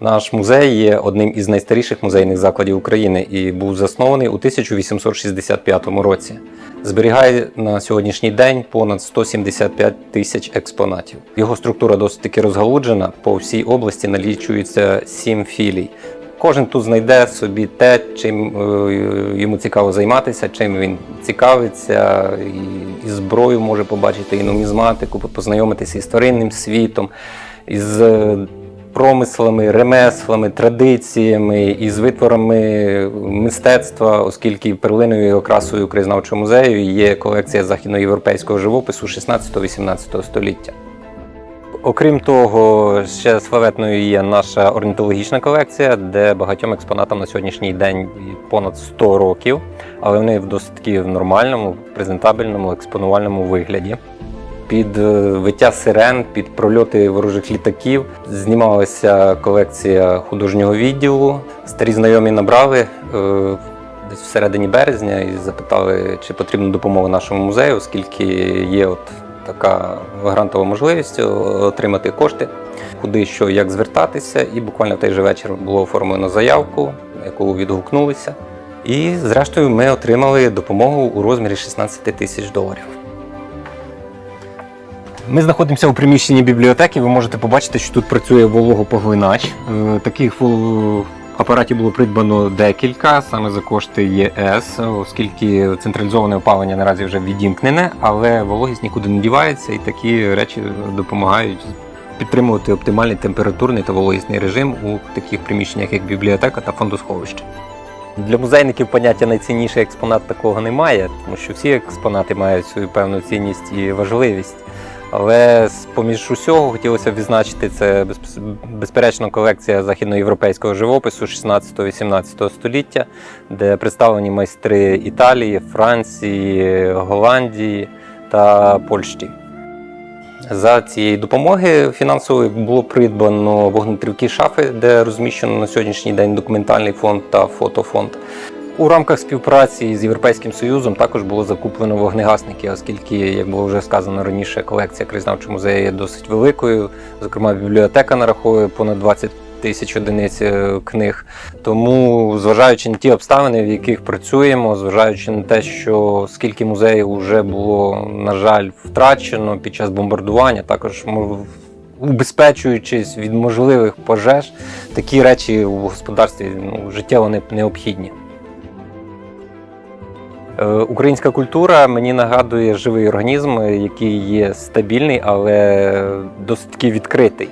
Наш музей є одним із найстаріших музейних закладів України і був заснований у 1865 році. Зберігає на сьогоднішній день понад 175 тисяч експонатів. Його структура досить таки розгалуджена. По всій області налічується сім філій. Кожен тут знайде собі те, чим е, йому цікаво займатися, чим він цікавиться, і, зброю може побачити, і нумізматику, познайомитися із тваринним світом, із е, промислами, ремеслами, традиціями, із витворами мистецтва, оскільки перлиною і окрасою краєзнавчого музею є колекція західноєвропейського живопису 16-18 століття. Окрім того, ще славетною є наша орнітологічна колекція, де багатьом експонатам на сьогоднішній день понад 100 років, але вони в досить в нормальному, презентабельному, експонувальному вигляді. Під е, виття сирен, під прольоти ворожих літаків знімалася колекція художнього відділу. Старі знайомі набрали е, десь всередині березня і запитали, чи потрібна допомога нашому музею, оскільки є от така грантова можливість отримати кошти, куди що як звертатися. І буквально в той же вечір було оформлено заявку, яку відгукнулися. І зрештою ми отримали допомогу у розмірі 16 тисяч доларів. Ми знаходимося у приміщенні бібліотеки. Ви можете побачити, що тут працює вологопоглинач. Е, Таких апаратів було придбано декілька, саме за кошти ЄС, оскільки централізоване опалення наразі вже відімкнене, але вологість нікуди не дівається, і такі речі допомагають підтримувати оптимальний температурний та вологісний режим у таких приміщеннях, як бібліотека та фондосховище. Для музейників поняття найцінніший експонат такого немає, тому що всі експонати мають свою певну цінність і важливість. Але з поміж усього хотілося б відзначити це безперечно колекція західноєвропейського живопису 16-18 століття, де представлені майстри Італії, Франції, Голландії та Польщі. За цієї допомоги фінансової було придбано вогнетривкі шафи, де розміщено на сьогоднішній день документальний фонд та фотофонд. У рамках співпраці з Європейським Союзом також було закуплено вогнегасники, оскільки, як було вже сказано раніше, колекція краєзнавчого музею є досить великою. Зокрема, бібліотека нараховує понад 20 тисяч одиниць е, книг. Тому, зважаючи на ті обставини, в яких працюємо, зважаючи на те, що скільки музеїв вже було, на жаль, втрачено під час бомбардування, також убезпечуючись від можливих пожеж, такі речі в господарстві ну, життєво не- необхідні. Е, Українська культура мені нагадує живий організм, який є стабільний, але досить таки відкритий.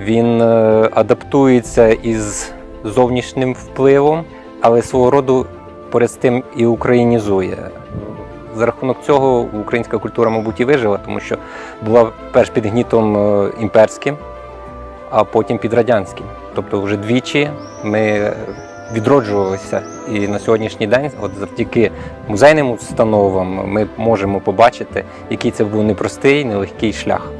Він е, адаптується із зовнішнім впливом, але свого роду поряд з тим і українізує. За рахунок цього українська культура, мабуть, і вижила, тому що була перш під гнітом е, імперським, а потім під радянським. Тобто вже двічі ми відроджувалися. І на сьогоднішній день, от завдяки музейним установам, ми можемо побачити, який це був непростий, нелегкий шлях.